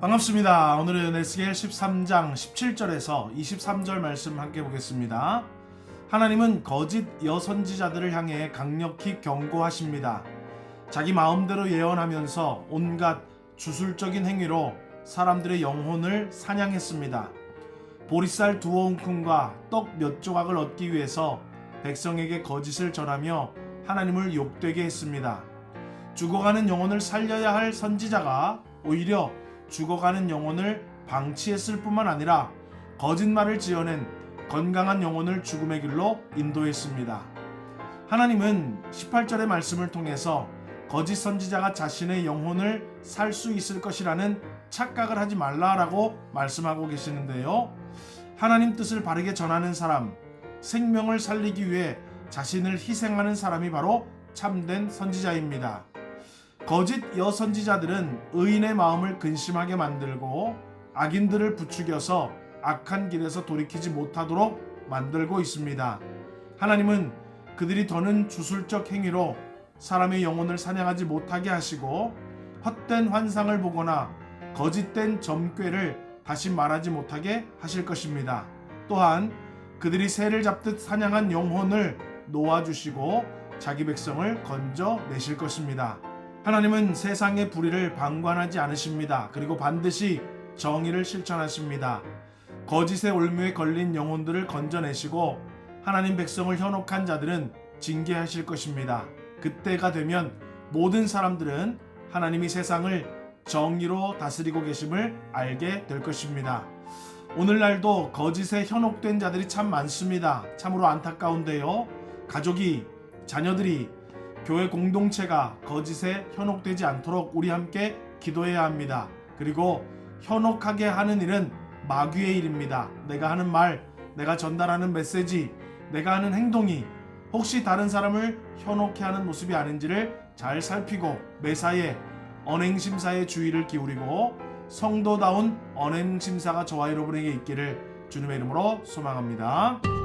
반갑습니다. 오늘은 에스겔 13장 17절에서 23절 말씀 함께 보겠습니다. 하나님은 거짓 여선지자들을 향해 강력히 경고하십니다. 자기 마음대로 예언하면서 온갖 주술적인 행위로 사람들의 영혼을 사냥했습니다. 보리쌀 두어 움큼과 떡 몇 조각을 얻기 위해서 백성에게 거짓을 전하며 하나님을 욕되게 했습니다. 죽어가는 영혼을 살려야 할 선지자가 오히려 죽어가는 영혼을 방치했을 뿐만 아니라 거짓말을 지어낸 건강한 영혼을 죽음의 길로 인도했습니다. 하나님은 18절의 말씀을 통해서 거짓 선지자가 자신의 영혼을 살 수 있을 것이라는 착각을 하지 말라라고 말씀하고 계시는데요. 하나님 뜻을 바르게 전하는 사람, 생명을 살리기 위해 자신을 희생하는 사람이 바로 참된 선지자입니다. 거짓 여선지자들은 의인의 마음을 근심하게 만들고 악인들을 부추겨서 악한 길에서 돌이키지 못하도록 만들고 있습니다. 하나님은 그들이 더는 주술적 행위로 사람의 영혼을 사냥하지 못하게 하시고 헛된 환상을 보거나 거짓된 점괘를 다시 말하지 못하게 하실 것입니다. 또한 그들이 새를 잡듯 사냥한 영혼을 놓아주시고 자기 백성을 건져 내실 것입니다. 하나님은 세상의 불의를 방관하지 않으십니다. 그리고 반드시 정의를 실천하십니다. 거짓의 올무에 걸린 영혼들을 건져내시고 하나님 백성을 현혹한 자들은 징계하실 것입니다. 그때가 되면 모든 사람들은 하나님이 세상을 정의로 다스리고 계심을 알게 될 것입니다. 오늘날도 거짓에 현혹된 자들이 참 많습니다. 참으로 안타까운데요. 가족이, 자녀들이, 교회 공동체가 거짓에 현혹되지 않도록 우리 함께 기도해야 합니다. 그리고 현혹하게 하는 일은 마귀의 일입니다. 내가 하는 말, 내가 전달하는 메시지, 내가 하는 행동이 혹시 다른 사람을 현혹해 하는 모습이 아닌지를 잘 살피고 매사에 언행심사에 주의를 기울이고 성도다운 언행심사가 저와 여러분에게 있기를 주님의 이름으로 소망합니다.